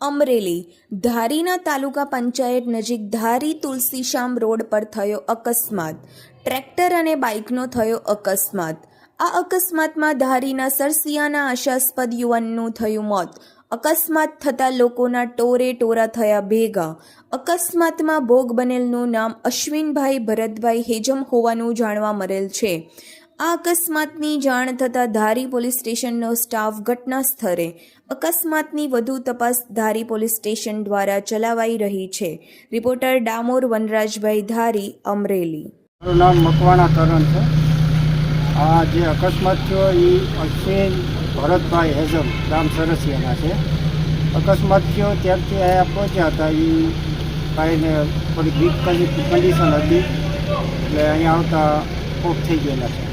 અમરેલી ધારીના તાલુકા પંચાયત નજીક ધારી તુલસીશ્યામ રોડ પર થયો અકસ્માત. ટ્રેક્ટર અને બાઇકનો થયો અકસ્માત. આ અકસ્માતમાં ધારીના સરસિયાના આશાસ્પદ યુવાનનું થયું મોત. અકસ્માત થતાં લોકોના ટોરે ટોરા થયા ભેગા. અકસ્માતમાં ભોગ બનેલનું નામ અશ્વિનભાઈ ભરતભાઈ હેજમ હોવાનું જાણવા મળેલ છે. આ અકસ્માતની જાણ થતાં ધારી પોલીસ સ્ટેશનનો સ્ટાફ ઘટના સ્થળે અકસ્માતની વધુ તપાસ ધારી પોલીસ સ્ટેશન દ્વારા ચલાવાઈ રહી છે. રિપોર્ટર ડામોર વનરાજભાઈ ધારી, અમરેલી. મારું નામ મકવાણા કરણ છે. આ જે અકસ્માત થયો એ અશ્વિન ભરતભાઈ હેઝમ ગામ સરસિયાના છે. અકસ્માત થયો ત્યારથી અહીંયા પહોંચ્યા હતા. એ ભાઈને થોડી વીક કન્ડિશન હતી. એટલે અહીંયા આવતા ઓફ થઈ ગયેલા છે.